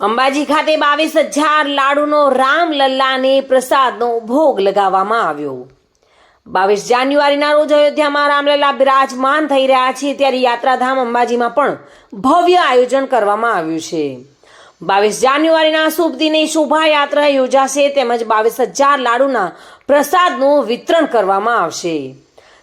અંબાજી ખાતે બાવીસ હજાર લાડુનો રામલલ્લાને પ્રસાદનો ભોગ લગાવવામાં આવ્યો. બાવીસ જાન્યુઆરીના રોજ અયોધ્યામાં રામલલ્લા બિરાજમાન થઈ રહ્યા છે, ત્યારે યાત્રાધામ અંબાજીમાં પણ ભવ્ય આયોજન કરવામાં આવ્યું છે. બાવીસ જાન્યુઆરીના શુભ દિને શોભાયાત્રા યોજાશે, તેમજ બાવીસ હજાર લાડુના પ્રસાદનું વિતરણ કરવામાં આવશે.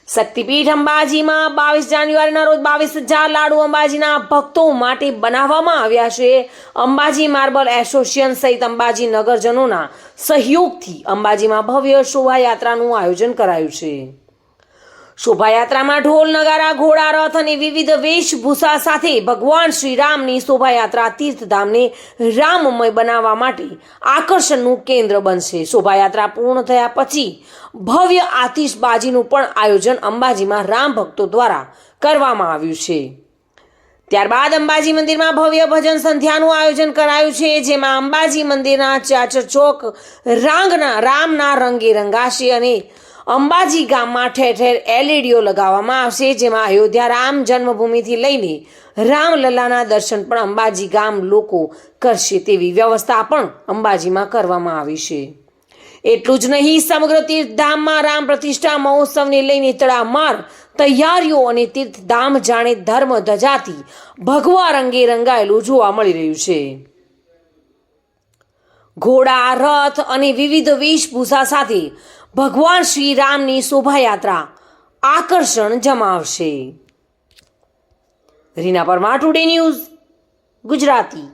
શક્તિપીઠ અંબાજીમાં બાવીસ જાન્યુઆરીના રોજ બાવીસ હજાર લાડુ અંબાજીના ભક્તો માટે બનાવવામાં આવ્યા છે. અંબાજી માર્બલ એસોસિએશન સહિત અંબાજી નગરજનોના સહયોગથી અંબાજીમાં ભવ્ય શોભાયાત્રાનું આયોજન કરાયું છે. શોભાયાત્રામાં ઢોલ, નગારા, ઘોડા, રથ અને વિવિધ વેશભૂષા સાથે ભગવાન શ્રી રામની શોભાયાત્રા તીર્થધામને રામમય બનાવવા માટે આકર્ષણનું કેન્દ્ર બનશે. શોભાયાત્રા પૂર્ણ થયા પછી ભવ્ય આતિશબાજીનું પણ આયોજન અંબાજીમાં રામ ભક્તો દ્વારા કરવામાં આવ્યું છે. ત્યારબાદ અંબાજી મંદિરમાં ભવ્ય ભજન સંધ્યાનું આયોજન કરાયું છે, જેમાં અંબાજી મંદિરના ચાચર ચોક રાંગના રામના રંગે રંગાશે અને અંબાજી ગામમાં ઠેર ઠેર એલઈડીઓ લગાવવામાં આવશે, જેમાં અયોધ્યા રામ જન્મભૂમિથી લઈને રામલલ્લાના દર્શન પણ અંબાજી ગામ લોકો કરશે તેવી વ્યવસ્થા પણ અંબાજીમાં કરવામાં આવી છે. એટલું જ નહીં, સમગ્ર તીર્થધામમાં રામ પ્રતિષ્ઠા મહોત્સવને લઈને તડામાર તૈયારીઓ અને તીર્થધામ જાણે ધર્મ ધજાથી ભગવા રંગે રંગાયેલું જોવા મળી રહ્યું છે. ઘોડા, રથ અને વિવિધ વેશભૂષા સાથે ભગવાન શ્રી રામની શોભાયાત્રા આકર્ષણ જમાવશે. Reena Parmar today news Gujarati.